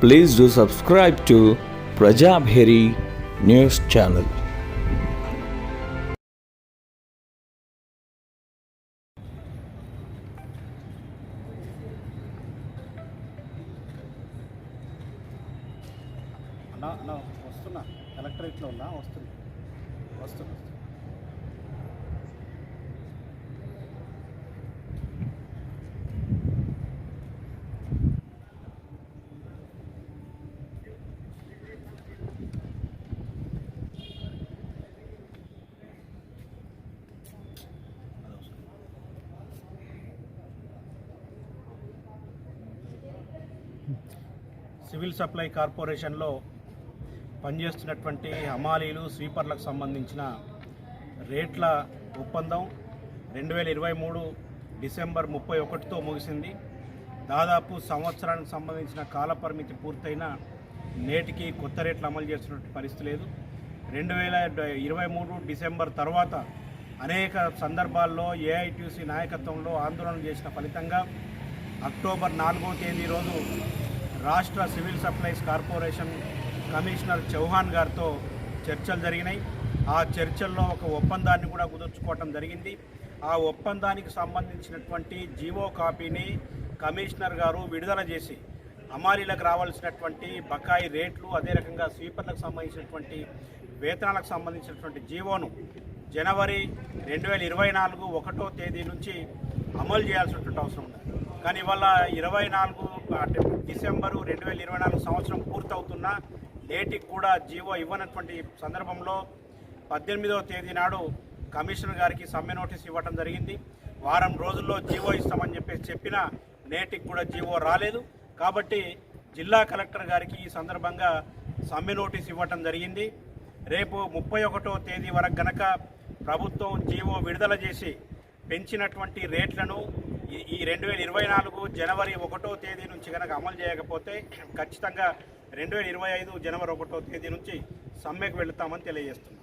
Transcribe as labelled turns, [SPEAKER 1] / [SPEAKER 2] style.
[SPEAKER 1] Please do subscribe to Prajabheri News Channel.
[SPEAKER 2] అన్నా అన్నా వస్తున్నా కలెక్టరేట్లో ఉన్నా వస్తున్నా వస్తున్నా సివిల్ సప్లై కార్పొరేషన్లో పనిచేస్తున్నటువంటి హమాలీలు స్వీపర్లకు సంబంధించిన రేట్ల ఒప్పందం రెండు వేల ఇరవై మూడు డిసెంబర్ ముప్పై ఒకటితో ముగిసింది. దాదాపు సంవత్సరానికి సంబంధించిన కాల పరిమితి పూర్తయిన నేటికి కొత్త రేట్లు అమలు చేస్తున్నటువంటి పరిస్థితి లేదు. రెండు వేల ఇరవై మూడు డిసెంబర్ తర్వాత అనేక సందర్భాల్లో ఏఐటీసీ నాయకత్వంలో ఆందోళన చేసిన ఫలితంగా అక్టోబర్ నాలుగో తేదీ రోజు రాష్ట్ర civil supplies corporation commissioner Chauhan గారితో చర్చలు జరిగినాయి. ఆ చర్చల్లో ఒక ఒప్పందాన్ని కూడా కుదుర్చుకోవటం జరిగింది. ఆ ఒప్పందానికి సంబంధించినటువంటి జీవో కాపీని కమిషనర్ గారు విడుదల చేసి అమాలీలకు రావాల్సినటువంటి బకాయి రేట్లు అదే రకంగా స్వీపర్లకు సంబంధించినటువంటి వేతనాలకు సంబంధించినటువంటి జీవోను జనవరి రెండు వేల ఇరవై నాలుగు ఒకటో తేదీ నుంచి అమలు చేయాల్సినటువంటి అవసరం ఉంది. కానీ ఇవాళ ఇరవై నాలుగు అంటే డిసెంబరు రెండు వేల ఇరవై నాలుగు సంవత్సరం పూర్తవుతున్నా నేటికి కూడా జీవో ఇవ్వనటువంటి సందర్భంలో పద్దెనిమిదవ తేదీ నాడు కమిషనర్ గారికి సమ్మె నోటీస్ ఇవ్వటం జరిగింది. వారం రోజుల్లో జీవో ఇస్తామని చెప్పేసి చెప్పినా నేటికి కూడా జీవో రాలేదు. కాబట్టి జిల్లా కలెక్టర్ గారికి ఈ సందర్భంగా సమ్మె నోటీస్ ఇవ్వటం జరిగింది. రేపు ముప్పై ఒకటో తేదీ వరకు గనక ప్రభుత్వం జీవో విడుదల చేసి పెంచినటువంటి రేట్లను ఈ రెండు వేల ఇరవై నాలుగు జనవరి ఒకటో తేదీ నుంచి కనుక అమలు చేయకపోతే ఖచ్చితంగా రెండు వేల ఇరవై ఐదు జనవరి ఒకటో తేదీ నుంచి సమ్మెకు వెళుతామని తెలియజేస్తున్నాం.